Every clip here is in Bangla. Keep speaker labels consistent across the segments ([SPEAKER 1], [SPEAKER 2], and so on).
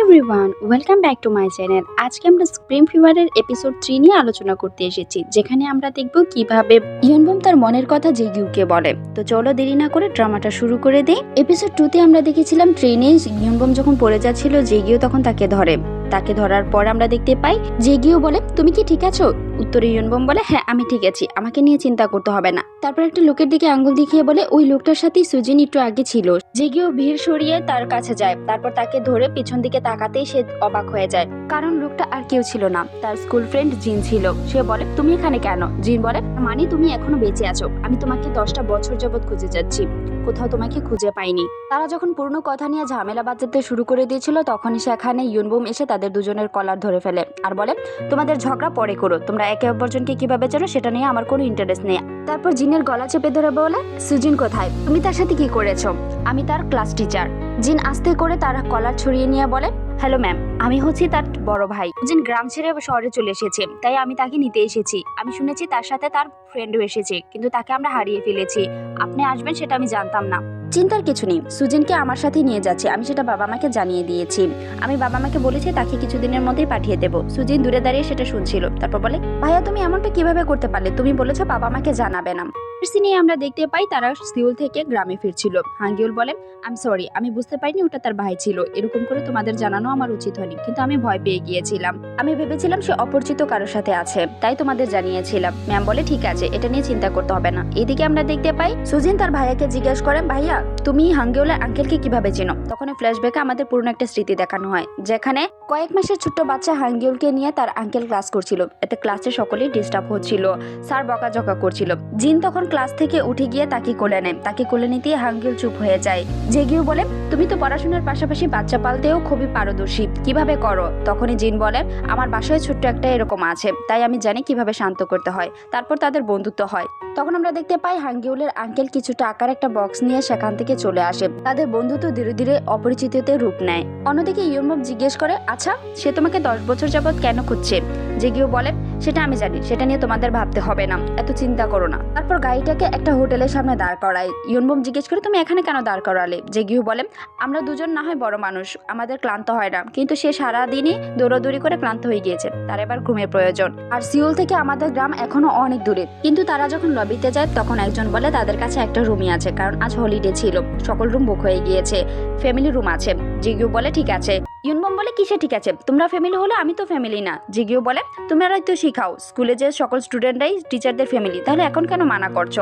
[SPEAKER 1] Everyone welcome back to my channel আজকে আমরা স্প্রিং ফিভারের এপিসোড থ্রি নিয়ে আলোচনা করতে এসেছি, যেখানে আমরা দেখব কীভাবে ইয়নবম তার মনের কথা জেগিউকে বলে। তো চলো দেরি না করে ড্রামাটা শুরু করে দিই। এপিসোড টুতে আমরা দেখেছিলাম ট্রেনে ইয়নবম যখন পড়ে যাচ্ছিল জেগিউ তখন তাকে ধরে। তাকে ধরার পর আমরা দেখতে পাই জেগিও বলে, তুমি কি ঠিক আছো? উত্তরে ইয়নবম বলে হ্যাঁ আমি ঠিক আছি, আমাকে নিয়ে চিন্তা করতে হবে না। তারপর একটা লোকের দিকে আঙ্গুল দেখিয়ে বলে, ওই লোকটার সাথেই সুজিন একটু আগে ছিল জেগিও ভিড় সরিয়ে তার কাছে যায়, তারপর তাকে ধরে পিছন দিকে তাকাতেই সে অবাক হয়ে যায়। কারণ লোকটা আর কেউ ছিল না, তার স্কুল ফ্রেন্ড জিন ছিল। সে বলে, তুমি এখানে কেন? জিন বলে মানে তুমি এখনও বেঁচে আছো, আমি তোমাকে দশটা বছর যাবৎ খুঁজে যাচ্ছি, কোথাও তোমাকে খুঁজে পাইনি। তারা যখন পুরনো কথা নিয়ে ঝামেলা বাজাতে শুরু করে দিয়েছিল, তখনই সেখানে ইউনবুম এসে তাদের দুজনের কলার ধরে ফেলে আর বলে, তোমাদের ঝগড়া পরে করো, তোমরা একে অপরজনকে কীভাবে চেনো সেটা নিয়ে আমার কোনো ইন্টারেস্ট নেই। তারপর জিনের গলা চেপে ধরে বলে, সুজিন কোথায়? তুমি তার সাথে কি করেছ? আমি তার ক্লাস টিচার জিন আস্তে করে তার কলার ছড়িয়ে নিয়ে বলে হ্যালো ম্যাম আমি হচ্ছি তার বড় ভাই। জিন গ্রাম ছেড়ে শহরে চলে এসেছে। তাই আমি তাকে নিতে এসেছি। আমি শুনেছি তার সাথে তার ফ্রেন্ডও এসেছে, কিন্তু তাকে আমরা হারিয়ে ফেলেছি। আপনি আসবেন সেটা আমি জানতাম না। চিন্তার কিছু নেই। সুজেনকে আমার সাথে নিয়ে যাচ্ছে। আমি সেটা বাবা মাকে জানিয়ে দিয়েছি। আমি বাবা মাকে বলেছি, তাকে কিছুদিনের মধ্যেই পাঠিয়ে দেবো। সুজিন দূরে দাঁড়িয়ে সেটা শুনছিল। তারপর বলে, ভাইয়া, তুমি এমনটা কীভাবে করতে পারলে? তুমি বলেছ বাবা মাকে জানাবে না। সিনে আমরা দেখতে পাই, তারা সিউল থেকে গ্রামে ফিরছিল। হাঙ্গিউল বলে আম সরি আমি বুঝতে পারিনি ওটা তার ভাই ছিল। এরকম করে তোমাদের জানানো আমার উচিত হয়নি, কিন্তু আমি ভয় পেয়ে গিয়েছিলাম। আমি ভেবেছিলাম সে অপরিচিত কারোর সাথে আছে, তাই তোমাদের জানিয়েছিলাম। ম্যাম বলে, ঠিক আছে, এটা নিয়ে চিন্তা করতে হবে না। এদিকে আমরা দেখতে পাই, সুজিন তার ভাইয়াকে জিজ্ঞেস করে ভাইয়া, তুমি হাঙ্গিউলের আঙ্কেলকে কীভাবে চেনো? তখন ফ্ল্যাশব্যাকে আমাদের পুরনো একটা স্মৃতি দেখানো হয়, যেখানে কয়েক মাসের ছোট্ট বাচ্চা হাঙ্গিউলকে নিয়ে তার আঙ্কেল ক্লাস করছিল। এতে ক্লাসে সকলেই ডিস্টার্ব হচ্ছিল, স্যার বকাঝকা করছিল। জিন তখন ক্লাস থেকে উঠে গিয়ে তাকে কোলে নেয়। তাকে কোলে নিতেই হাঙ্গিউল চুপ হয়ে যায়। জেগিও বলে, তুমি তো পড়াশোনার পাশাপাশি বাচ্চা পালতেও খুবই পারদর্শী। কীভাবে করো? তখনই জিন বলে, আমার বাসায় ছোট্ট একটা এরকম আছে। তাই আমি জানি কীভাবে শান্ত করতে হয়। তারপর তাদের বন্ধুত্ব হয়। তখন আমরা দেখতে পাই হাঙ্গিউলের আঙ্কেল কিছু টাকার একটা বক্স নিয়ে সেখান থেকে চলে আসে। তাদের বন্ধুত্ব ধীরে ধীরে অপরিচিততে রূপ নেয়। অন্যদিকে ইউরমব জিজ্ঞেস করে আচ্ছা সে তোমাকে দশ বছর যাবৎ কেন খুঁজছে? জেগিও বলে সেটা আমি জানি, সেটা নিয়ে তোমাদের ভাবতে হবে না, এত চিন্তা করো না। তারপর গাড়িটাকে একটা হোটেলের সামনে দাঁড় করায় ইউনবম জিজ্ঞেস করে, তুমি এখানে কেন দাঁড় করালে? জেগিও বলে, আমরা দুজন না হয় বড় মানুষ, আমাদের ক্লান্ত হয় না। কিন্তু সে সারা দিনই দৌড়াদৌড়ি করে ক্লান্ত হয়ে গিয়েছে। তার এবার ঘুমের প্রয়োজন। আর সিউল থেকে আমাদের গ্রাম এখনও অনেক দূরে। কিন্তু তারা যখন লবিতে যায়, তখন একজন বলে, তাদের কাছে একটা রুমই আছে, কারণ আজ হলিডে ছিল। সকল রুম বুক হয়ে গিয়েছে। ফ্যামিলি রুম আছে। জিগিও বলে, ঠিক আছে। ইউনবম বলে, কিসে ঠিক আছে? তোমরা ফ্যামিলি হলে, আমি তো ফ্যামিলি না। জিগিও বলে তোমরাই তো শিখাও স্কুলে যে সকল স্টুডেন্টরাই টিচারদের ফ্যামিলি তাহলে এখন কেন মানা করছ?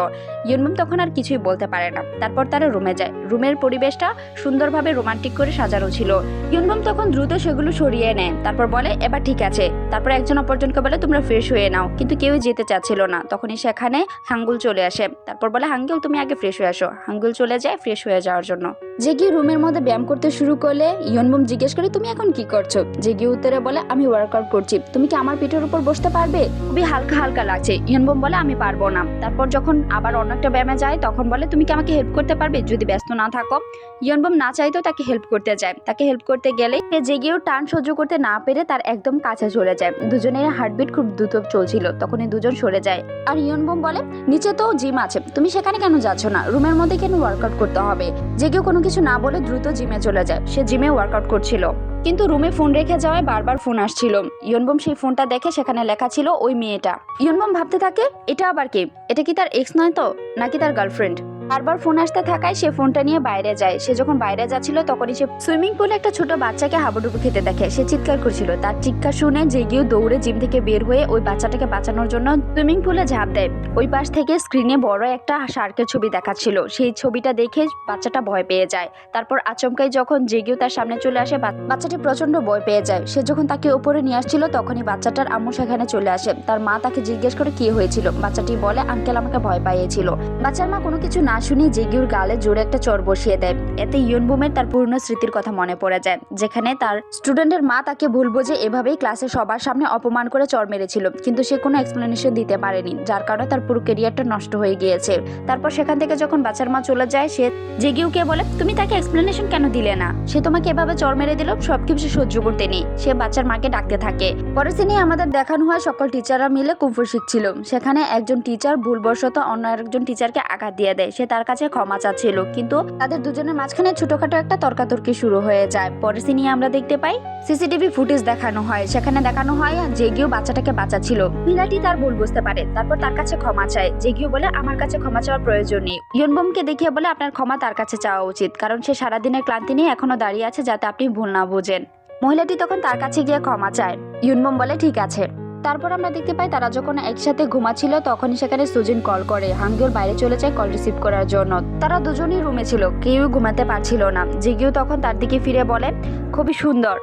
[SPEAKER 1] ইউনবম তখন আর কিছুই বলতে পারে না। তারপর তারা রুমে যায়। রুমের পরিবেশটা সুন্দরভাবে রোমান্টিক করে সাজানো ছিল। ইউনবম তখন দ্রুত সেগুলো সরিয়ে নেয়। তারপর বলে, এবার ঠিক আছে। তারপর একজন অপরজনকে বলে, তোমরা ফ্রেশ হয়ে নাও। কিন্তু কেউই যেতে চাচ্ছিল না। তখনই সেখানে হাঙ্গুল চলে আসে। তারপর বলে, হাঙ্গুল, তুমি আগে ফ্রেশ হয়ে আসো। হাঙ্গুল চলে যায় ফ্রেশ হয়ে যাওয়ার জন্য। জেগি রুমের মধ্যে ব্যায়াম করতে শুরু করলে ইয়নবম জিজ্ঞেস করে, তুমি এখন কি করছ? জেগি উত্তরে বলে, আমি ওয়ার্কআউট করছি। তুমি কি আমার পিঠের উপর বসতে পারবে? খুবই হালকা হালকা লাগছে। ইয়নবম বলে, আমি পারব না। তারপর যখন আবার অন্য একটা ব্যায়ামে যায়, তখন বলে, তুমি কি আমাকে হেল্প করতে পারবে? যদি ব্যস্ত না থাকো। ইয়নবম না চাইতেও তাকে হেল্প করতে যায়। তাকে হেল্প করতে গেলে সে জেগেও টান সহ্য করতে না পেরে তার একদম কাছে চলে যায়। দুজনের হার্টবিট খুব দ্রুত চলছিল। তখনই দুজন সরে যায়। আর ইয়নবম বলে, নিচে তো জিম আছে। তুমি সেখানে কেন যাচ্ছ না? রুমের মধ্যে কেন ওয়ার্কআউট করতে হবে? জেগেও কোনো কিছু না বলে দ্রুত জিমে চলে যায়। সে জিমে ওয়ার্কআউট করছিল। কিন্তু রুমে ফোন রেখে যাওয়ায় বারবার ফোন আসছিল। ইয়নবম সেই ফোনটা দেখে সেখানে লেখা ছিল, ওই মেয়েটা। ইয়নবম ভাবতে থাকে, এটা আবার কে? এটা কি তার এক্স নয় তো? নাকি তার গার্লফ্রেন্ড? বারবার ফোন আসতে থাকায় সে ফোনটা নিয়ে বাইরে যায়। সে যখন বাইরে যাচ্ছিল তখনই সে সুইমিং পুলে একটা ছোট বাচ্চাকে হাবুডুবু খেতে দেখে। সে চিৎকার করছিল। তার চিৎকার শুনে যে জেগিও দৌড়ে জিম থেকে বের হয়ে ওই বাচ্চাটাকে বাঁচানোর জন্য সুইমিং পুলে ঝাঁপ দেয়। ওই পাশ থেকে স্ক্রিনে বড় একটা শার্কের ছবি দেখাচ্ছিল। সেই ছবিটা দেখে বাচ্চাটা ভয় পেয়ে যায়। তারপর আচমকাই যখন জেগিও তার সামনে চলে আসে বাচ্চাটি প্রচণ্ড ভয় পেয়ে যায়। সে যখন তাকে উপরে নিয়ে আসছিল তখনই বাচ্চাটার আম্মু সেখানে চলে আসে। তার মা তাকে জিজ্ঞেস করে, কি হয়েছিল? বাচ্চাটি বলে, আঙ্কেল আমাকে ভয় পাইয়েছিল। বাচ্চার মা কোনো কিছু না শুনে জেগিউর গালে জোরে একটা চর বসিয়ে দেয়। এতে ইয়নবুমের তার পূর্ণ স্মৃতির কথা মনে পড়ে যায়, যেখানে তার স্টুডেন্টের মা তাকে ভুল বুঝে এভাবেই ক্লাসে সবার সামনে অপমান করে চর মেরেছিল, কিন্তু সে কোনো এক্সপ্লেনেশন দিতে পারেনি, যার কারণে তার পুরো কেরিয়ারটা নষ্ট হয়ে গিয়েছে। তারপর সেখান থেকে যখন বাচ্চার মা চলে যায়, সে জেগিউকে বলে, তুমি তাকে এক্সপ্লেনেশন কেন দিলে না? সে তোমাকে এভাবে চর মেরে দিল, সবকিছু সহ্য করতে নেই। সে বাচ্চার মাকে ডাকতে থাকে। পরের দিনই আমাদের দেখানো হয় সকল টিচাররা মিলে কুম্ফু শিখছিল, সেখানে একজন টিচার ভুলবশত অন্য একজন টিচারকে আঘাত দিয়ে দেয়। সে তার কাছে ক্ষমা চাচ্ছিল, কিন্তু তাদের দুজনের মাঝখানে ছোটখাটো একটা তর্কাতর্কি শুরু হয়ে যায়। পরের সিনে আমরা দেখতে পাই সিসিটিভি ফুটেজ দেখানো হয়, সেখানে দেখানো হয় যে জেগিও বাচ্চাটাকে বাঁচাচ্ছিল। মিলাটি তার ভুল বুঝতে পারে, তারপর তার কাছে ক্ষমা চায়। যে জেগিও বলে, আমার কাছে ক্ষমা চাওয়ার প্রয়োজন নেই। ইয়নবমকে দেখিয়ে বলে, আপনার ক্ষমা তার কাছে চাওয়া উচিত, কারণ সে সারাদিনের ক্লান্তি নিয়ে এখনও দাঁড়িয়ে আছে যাতে আপনি ভুল না বোঝেন। মহিলাটি তখন তার কাছে গিয়ে ক্ষমা চায়। ইউনবম বলে, ঠিক আছে। তারপর আমরা দেখতে পাই তারা যখন একসাথে ঘুমাচ্ছিল, তখনই সেখানে সুজিন কল করে। হাঙ্গিওর বাইরে চলে যায় কল রিসিভ করার জন্য। তারা দুজনই রুমে ছিল কেউ ঘুমাতে পারছিল না। জিগিও তখন তার দিকে ফিরে বলে, খুবই সুন্দর।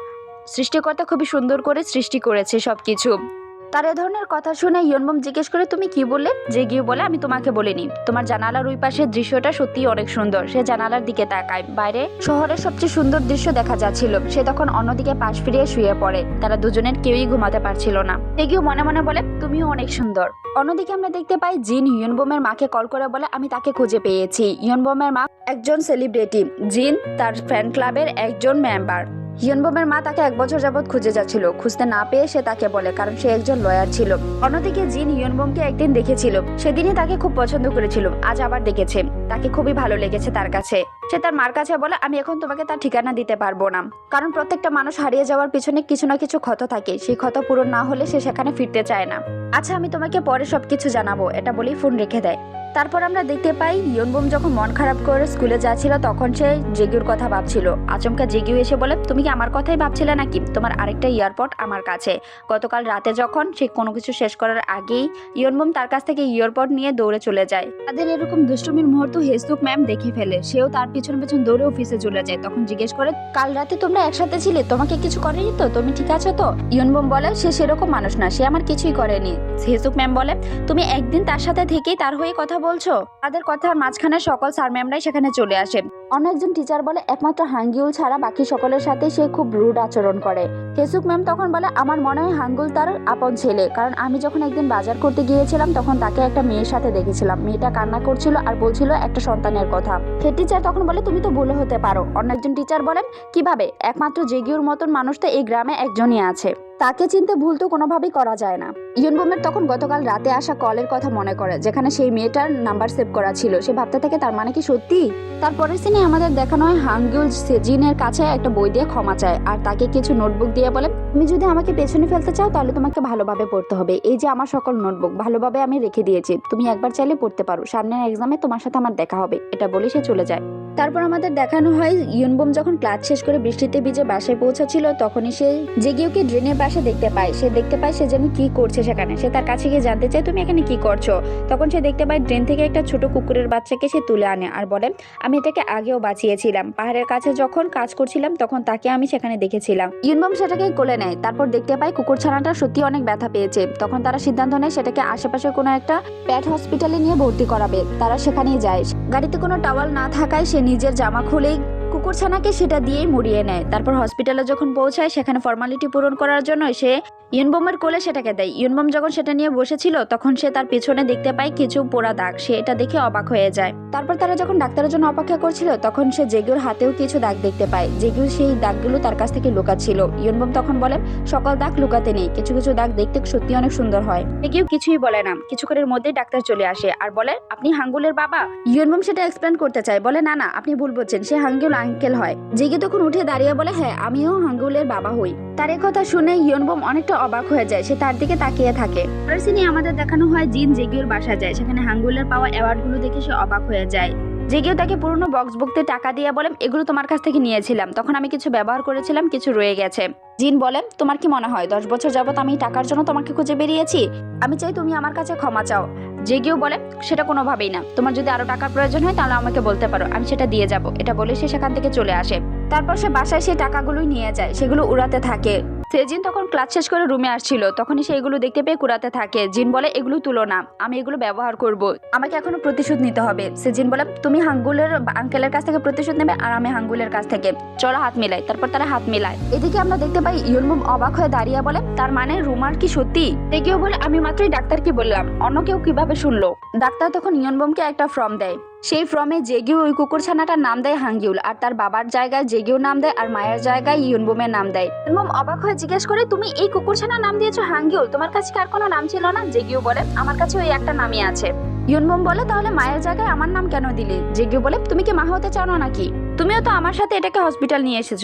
[SPEAKER 1] সৃষ্টিকর্তা খুবই সুন্দর করে সৃষ্টি করেছে সবকিছু। তার এ ধরনের কথা শুনে ইয়নবম জিজ্ঞেস করে, তুমি কি বললে? যে গিয়ে বলে, আমি তোমাকে বলিনি। তোমার জানালার ওই পাশের দৃশ্যটা সত্যিই অনেক সুন্দর। সে জানালার দিকে তাকায়। বাইরে শহরের সবচেয়ে সুন্দর দৃশ্য দেখা যাচ্ছিল। সে তখন অন্যদিকে পাশ ফিরিয়ে শুয়ে পড়ে। তারা দুজনের কেউই ঘুমাতে পারছিল না। তেগিও মনে মনে বলে, তুমিও অনেক সুন্দর। অন্যদিকে আমরা দেখতে পাই জিন ইয়নবোমের মাকে কল করে বলে, আমি তাকে খুঁজে পেয়েছি। ইয়নবোমের মা একজন সেলিব্রিটি। জিন তার ফ্যান ক্লাবের একজন মেম্বার। হিয়নবমের মা তাকে এক বছর যাবৎ খুঁজে যাচ্ছিল। খুঁজতে না পেয়ে সে তাকে বলে, কারণ সে একজন লয়ার ছিল। অন্যদিকে জিন হিয়নবমকে একদিন দেখেছিল। সেদিনই তাকে খুব পছন্দ করেছিল। আজ আবার দেখেছে। তাকে খুবই ভালো লেগেছে তার কাছে। সে তার মার কাছে বলে, আমি এখন তোমাকে তার ঠিকানা দিতে পারব না। কারণ প্রত্যেকটা মানুষ হারিয়ে যাওয়ার পিছনে কিছু না কিছু ক্ষত থাকে। সেই ক্ষত পূরণ না হলে সে সেখানে ফিরতে চায় না। আচ্ছা আমি তোমাকে পরে সবকিছু জানাব। এটা বলেই ফোন রেখে দেয়। তারপর আমরা দেখতে পাই, ইয়নবম যখন মন খারাপ করে স্কুলে যাচ্ছিল, তখন সে জেগিউর কথা ভাবছিল। আচমকা জেগিউ এসে বলে, তুমি কি আমার কথাই ভাবছিলে নাকি? তোমার আরেকটা ইয়ারপড আমার কাছে। গতকাল রাতে যখন সে কোনো কিছু শেষ করার আগেই ইয়নবম তার কাছ থেকে ইয়ারপড নিয়ে দৌড়ে চলে যায়। তাদের এরকম দুষ্টুমির মুহূর্ত হেসুক ম্যাম দেখে ফেলে। সেও তার পিছন পিছন দৌড়ে অফিসে চলে যায়। তখন জিজ্ঞেস করে, কাল রাতে তোমরা একসাথে ছিলে? তোমাকে কিছু করেনি তো? তুমি ঠিক আছো তো? ইয়নবম বলে, সে সেরকম মানুষ না। সে আমার কিছুই করেনি। হেসুক ম্যাম বলে, তুমি একদিন তার সাথে থেকেই তার হয়ে কথা বলছো? তাদের কথার মাঝখানে সকল স্যার ম্যামরাই সেখানে চলে আসে। অন্য একজন টিচার বলে, একমাত্র হাঙ্গিউল ছাড়া বাকি সকলের সাথে সে খুব রুড আচরণ করে। হেসুক ম্যাম তখন বলে, আমার মনে হয় হাঙ্গুল তার আপন ছেলে। কারণ আমি যখন একদিন বাজার করতে গিয়েছিলাম, তখন তাকে একটা মেয়ের সাথে দেখেছিলাম। মেয়েটা কান্না করছিল আর বলছিল একটা সন্তানের কথা। হেড টিচার তখন বলে, তুমি তো ভুলে হতে পারো। অন্য একজন টিচার বলেন, কীভাবে? একমাত্র জেগিউর মতন মানুষ তো এই গ্রামে একজনই আছে। তাকে চিনতে ভুল তো কোনোভাবেই করা যায় না। ইয়নবোমের তখন গতকাল রাতে আসা কলের কথা মনে করে, যেখানে সেই মেয়েটার নাম্বার সেভ করা ছিল। সে ভাবতে থাকে, তার মানে কি সত্যি? তারপরের সিনে আমাদের দেখানো হয় হাঙ্গুল সেজিনের কাছে একটা বই দিয়ে ক্ষমা চায়, আর তাকে কিছু নোটবুক দিয়ে বলে, তুমি যদি আমাকে পেছনে ফেলতে চাও, তাহলে তোমাকে ভালোভাবে পড়তে হবে। এই যে আমার সকল নোটবুক, ভালোভাবে আমি রেখে দিয়েছি। তুমি একবার চাইলে পড়তে পারো। সামনের এক্সামে তোমার সাথে আমার দেখা হবে। এটা বলে সে চলে যায়। তারপর আমাদের দেখানো হয়, ইয়নবোম যখন ক্লাস শেষ করে বৃষ্টিতে ভিজে বাসায় পৌঁছাচ্ছিল, তখনই সে জেগিওকে ড্রেনের পাশে দেখতে পায়। সে দেখতে পায় সে যেন কি করছে সেখানে। সে তার কাছে গিয়ে জানতে চায়, তুমি এখানে কি করছ? তখন সে দেখতে পায় ড্রেন থেকে একটা ছোট কুকুরের বাচ্চাকে সে তুলে আনে আর বলে, আমি এটাকে আগেও বাঁচিয়েছিলাম। পাহাড়ের কাছে যখন কাজ করছিলাম, তখন তাকে আমি সেখানে দেখেছিলাম। ইউনবম সেটাকে কোলে নেয়, তারপর দেখতে পায় কুকুর ছানাটা সত্যি অনেক ব্যথা পেয়েছে। তখন তারা সিদ্ধান্ত নেয় সেটাকে আশেপাশে কোনো একটা প্যাট হসপিটালে নিয়ে ভর্তি করাবে। তারা সেখানেই যায়। গাড়িতে কোনো টাওয়াল না থাকায় সে নিজের জামা খুলেই কুকুরছানাকে সেটা দিয়েই মুড়িয়ে নেয়। তারপর হসপিটালে যখন পৌঁছায়, সেখানে ফর্মালিটি পূরণ করার জন্য সে ইউনবোমের কোলে সেটাকে দেয়। ইউনবোম যখন সেটা নিয়ে বসেছিল, তখন সে তার পিছনে দেখতে পায় কিছু পোড়া দাগ। সে এটা দেখে অবাক হয়ে যায়। তারপর তারা যখন ডাক্তারের জন্য অপেক্ষা করছিল, তখন সে জেগুর হাতেও কিছু দাগ দেখতে পায়। জেগু সেই দাগগুলো তার কাছ থেকে লুকাচ্ছিল। ইউনবোম তখন বলে, সকল দাগ লুকাতে নেই। কিছু কিছু দাগ দেখতে সত্যি অনেক সুন্দর হয়। জেগিও কিছুই বলে না। কিছুক্ষণের মধ্যেই ডাক্তার চলে আসে আর বলে, আপনি হাঙ্গুলের বাবা? ইউনবোম সেটা এক্সপ্লেন করতে চায়। বলে, না না, আপনি ভুল বলছেন। সে হাঙ্গুল আঙ্কেল হয়। জেগে তখন উঠে দাঁড়িয়ে বলে হ্যাঁ আমিও হাঙ্গুলের বাবা হই। তার কথা শুনে ইয়নবোম অনেকটা অবাক হয়ে যায়, সে তার দিকে তাকিয়ে থাকে। পরের সিনে আমাদের দেখানো হয় জিন জেগিওর বাসা যায়, সেখানে হাঙ্গুলের পাওয়া অ্যাওয়ার্ডগুলো দেখে সে অবাক হয়ে যায়। জেগেও তাকে পুরনো বক্স বুকতে টাকা দিয়ে বলে এগুলো তোমার কাছ থেকে নিয়েছিলাম। তখন আমি কিছু ব্যবহার করেছিলাম, কিছু রয়ে গেছে। জিন বলেন, তোমার কি মনে হয়, দশ বছর যাবত আমি টাকার জন্য তোমাকে খুঁজে বেরিয়েছি? আমি চাই তুমি আমার কাছে ক্ষমা চাও। জেগেও বলে সেটা কোনোভাবেই না। তোমার যদি আরও টাকার প্রয়োজন হয়, তাহলে আমাকে বলতে পারো। আমি সেটা দিয়ে যাব। এটা বলে সে সেখান থেকে চলে আসে। তারপর সে বাসায় সেই টাকাগুলোই নিয়ে যায়, সেগুলো উড়াতে থাকে। সেজিন তখন ক্লাস শেষ করে রুমে আসছিল। তখনই সে এগুলো দেখতে পেয়ে কুড়াতে থাকে। জিন বলে, এগুলো তুলো না। আমি এগুলো ব্যবহার করব। আমাকে এখনও প্রতিশোধ নিতে হবে। সেজিন বলে, তুমি হাঙ্গুলের আঙ্কেলের কাছ থেকে প্রতিশোধ নেবে আর আমি হাঙ্গুলের কাছ থেকে। চলো হাত মিলাই। তারপর তারা হাত মিলায়। এদিকে আমরা দেখতে পাই ইয়নবুম অবাক হয়ে দাঁড়িয়ে বলে, তার মানে রুমার কি সত্যি? কেউ বলে, আমি মাত্রই ডাক্তারকে বললাম। অন্য কেউ কীভাবে শুনলো? ডাক্তার তখন ইয়নবমকে একটা ফর্ম দেয়। সেই ফর্মে জেগিউ ওই কুকুর ছানাটার নাম দেয় হাঙ্গিউল, আর তার বাবার জায়গায় জেগিউ নাম দেয় আর মায়ের জায়গায় ইউনবুমের নাম দেয়। ইউনবুম অবাক হয়ে জিজ্ঞেস করে, তুমি এই কুকুর ছানার নাম দিয়েছ হাঙ্গিউল? তোমার কাছে কার কোনো নাম ছিল না? জেগিউ বলে, আমার কাছে ওই একটা নামই আছে। ইউনবুম বলে, তাহলে মায়ের জায়গায় আমার নাম কেন দিলে? জেগিও বলে, তুমি কি মা হতে চাও না নাকি? তুমিও তো আমার সাথে এটাকে হসপিটাল নিয়ে এসেছ।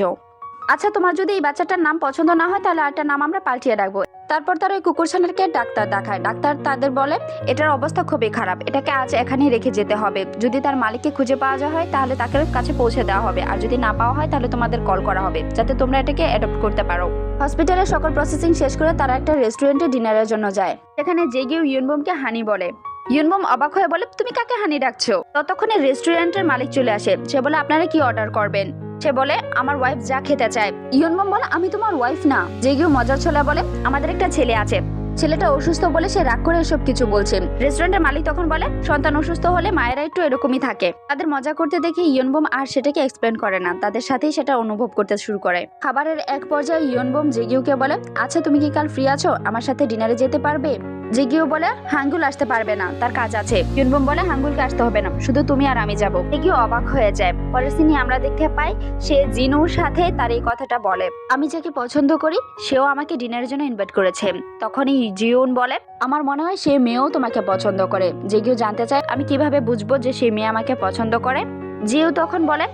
[SPEAKER 1] আচ্ছা তোমার যদি এই বাচ্চাটার নাম পছন্দ না হয়, তাহলে আরেকটা নাম আমরা পাল্টিয়ে রাখব। তারপর তারা ওই কুকুরছানাকে ডাক্তার দেখায়। ডাক্তার তাদের বলে, এটার অবস্থা খুবই খারাপ। এটাকে আজ এখানেই রেখে যেতে হবে। যদি তার মালিককে খুঁজে পাওয়া যায় হয়, তাহলে তাকে কাছে পৌঁছে দেওয়া হবে। আর যদি না পাওয়া হয়, তাহলে তোমাদের কল করা হবে, যাতে তোমরা এটাকে অ্যাডপ্ট করতে পারো। হসপিটালের সকল প্রসেসিং শেষ করে তারা একটা রেস্টুরেন্টে ডিনারের জন্য যায়। সেখানে জেগিও ইউনবোমকে হানি বলে। ইউনবোম অবাক হয়ে বলে, তুমি কাকে হানি ডাকছো? ততক্ষণে রেস্টুরেন্টের মালিক চলে আসে। সে বলে, আপনারা কি অর্ডার করবেন? সে বলে আমার ওয়াইফ যা খেতে চায়। ইয়নবম বলে, আমি তোমার ওয়াইফ না। জেগিও মজার ছোলা বলে, আমাদের একটা ছেলে আছে। ছেলেটা অসুস্থ বলে সে রাগ করে এসব কিছু বলছে। রেস্টুরেন্টের মালিক তখন বলে, সন্তান অসুস্থ হলে মায়েরা একটু এরকমই থাকে। তাদের মজা করতে দেখে ইয়নবোম আর সেটাকে এক্সপ্লেন করে না। তাদের সাথেই সেটা অনুভব করতে শুরু করে। খাবারের এক পর্যায়ে ইয়নবোম জেগিওকে বলে আচ্ছা তুমি কি কাল ফ্রি আছো? আমার সাথে ডিনারে যেতে পারবে? জেগিও বলে হাঙ্গুল আসতে পারবে না, তার কাজ আছে। ইউনবম বলে হাঙ্গুলকে আসতে হবে না, শুধু তুমি আর আমি যাব। জেগিও অবাক হয়ে যায়। পরের সিনে আমরা দেখতে পাই সে জিনুর সাথে তার এই কথাটা বলে। আমি যাকে পছন্দ করি, সেও আমাকে ডিনারের জন্য ইনভাইট করেছে। তখনই জিউন বলে, আমার মনে হয় সে মেয়েও তোমাকে পছন্দ করে। জেগিও জানতে চায় আমি কীভাবে বুঝব যে সে মেয়ে আমাকে পছন্দ করে? জিও তখন বলে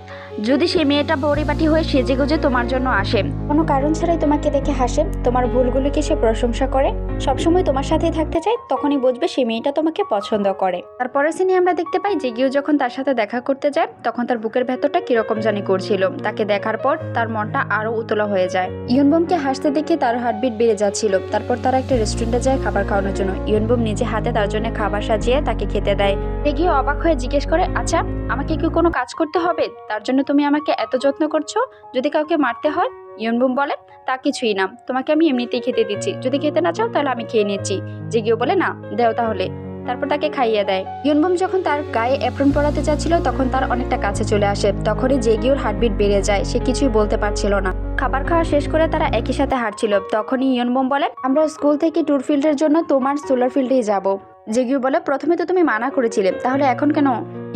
[SPEAKER 1] যদি সে মেয়েটা পরিপাটি হয়ে সেজে গুজে তোমার জন্য আসে। কোনো কারণ ছাড়াই তোমাকে দেখে হাসে। তোমার ভুলগুলোকে সে প্রশংসা করে? সবসময় তোমার সাথেই থাকতে চায়, তখনই বুঝবে সে মেয়েটা তোমাকে পছন্দ করে। তারপরের সিনে আমরা দেখতে পাই যে গিয়েও যখন তার সাথে দেখা করতে যায়, তখন তার বুকের ভেতরটা কীরকম জানি করছিল। তাকে দেখার পর তার মনটা আরও উতলা হয়ে যায়। ইয়নবমকে হাসতে দেখে তার হার্টবিট বেড়ে যাচ্ছিল। তারপর তারা একটা রেস্টুরেন্টে যায় খাবার খাওয়ানোর জন্য। ইয়নবম নিজে হাতে তার জন্য খাবার সাজিয়ে তাকে খেতে দেয়। গিয়ে অবাক হয়ে জিজ্ঞেস করে আচ্ছা আমাকে কি কোনো কাজ করতে হবে, তার জন্য তুমি আমাকে এত যত্ন করছ, যদি কাউকে মারতে হয় ইয়নবুম বলে, তা কিছুই না। তোমাকে আমি এমনিতেই খেতে দিচ্ছি। যদি খেতে না চাও, তাহলে আমি খেয়ে নিচ্ছি। জেগিও বলে, না, দেও তাহলে। তারপর তাকে খাইয়ে দেয়। ইয়নবুম যখন তার গায়ে অ্যাপ্রন পরাতে যাচ্ছিল তখন তার অনেকটা কাছে চলে আসে। তখনই যে জেগিওর হার্টবিট বেড়ে যায়। সে কিছুই বলতে পারছিল না। খাবার খাওয়া শেষ করে তারা একই সাথে হাঁটছিল। তখনই ইয়নবুম বলে, আমরা স্কুল থেকে ট্যুর ফিল্ডের জন্য তোমার সোলার ফিল্ডেই যাব। জেগিও বলে, প্রথমে তো তুমি মানা করেছিলে, তাহলে এখন কেন?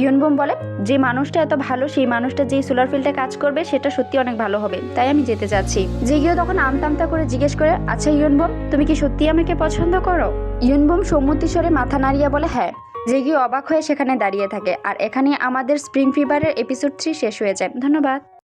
[SPEAKER 1] ইউনবোম বলে, যে মানুষটা এত ভালো, সেই মানুষটা যেই সোলার ফিল্ডে কাজ করবে, সেটা সত্যি অনেক ভালো হবে, তাই আমি যেতে চাচ্ছি জেগিও তখন আমতামতা করে জিজ্ঞেস করে আচ্ছা ইয়নবম তুমি কি সত্যি আমাকে পছন্দ করো? ইউনবোম সম্মতি স্বরে মাথা নাড়িয়ে বলে হ্যাঁ। জেগিও অবাক হয়ে সেখানে দাঁড়িয়ে থাকে, আর এখানে আমাদের স্প্রিং ফিভারের এপিসোড থ্রি শেষ হয়ে যায়। ধন্যবাদ।